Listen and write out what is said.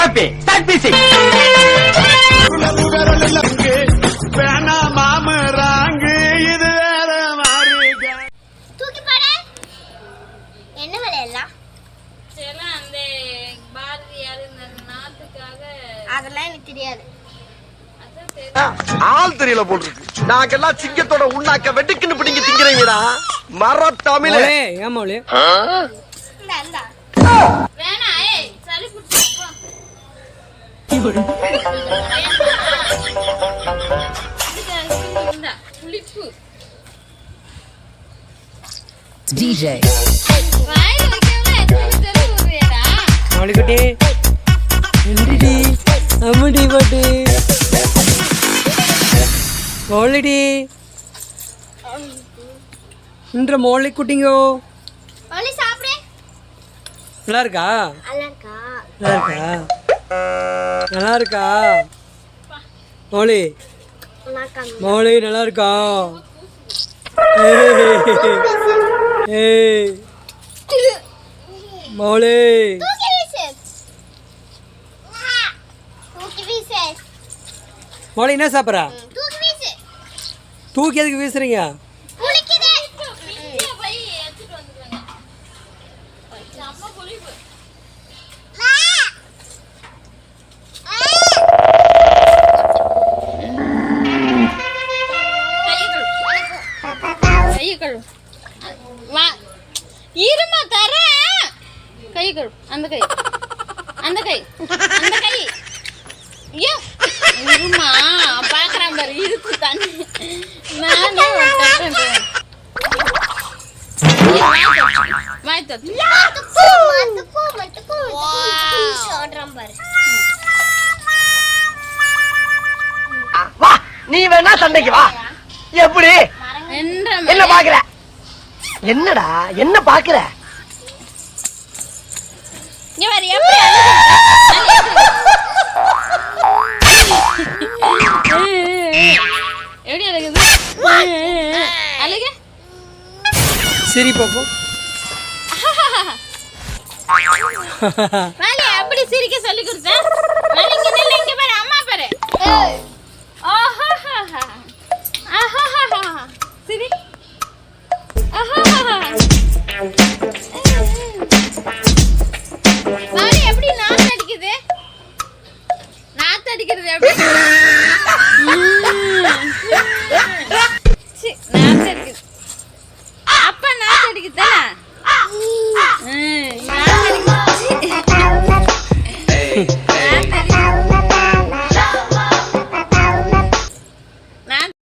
Copy start PC வேணா மாமராங்கு இது வேற மாதிரி தூக்கி பாரு. என்ன விளையாடலாம் இதெல்லாம் அந்த பாரதியார் இந்த நாட்டுக்காக. அதெல்லாம் எனக்கு தெரியாது. அதான் தெரியும் ஆள் தெரியல போல் இருக்கு. நாங்கெல்லாம் சிங்கத்தோட உண்ணாக்க வெட்டுக்குன்னு பிடிங்க திங்கிறீங்கடா மர தமிழ. ஏன் மௌலே DJ. வாயில வைக்காம எத்தனை தடவை விடுறியாடா? மௌலிக்குட்டி நன்றிடி அம்முடி பாட்டு மௌலிடி இன்ற மௌலி குட்டிங்கோ ஒளி சாப்பிடு நல்லா இருக்கா அழகா நல்லா இருக்கா நல்லா இருக்கா மௌலி. உனக்கு மௌலி நல்லா இருக்கா ஏய். ஏய். மௌலி. தூக்கி வீசு தூக்கி வீசு மௌலி என்ன சாப்பிட்றா தூக்கி வீசு தூக்கி எதுக்கு வீசுறீங்க கழுவு. வா. இருமா தரேன் கை கழு அந்த கை. அந்த கை. அந்த கை. ஐயோ. இருமா. பாக்குறான் பாரு. இருக்கு தண்ணி. நானே நீ வேணா சண்டைக்கு வா. எப்படி? என்ன பாக்குற. என்னடா என்ன பாக்குற? எப்படி அழுகுது. அழுக சரி பாப்போம் அப்படி சிரிக்க சொல்லி கொடுத்தேன்.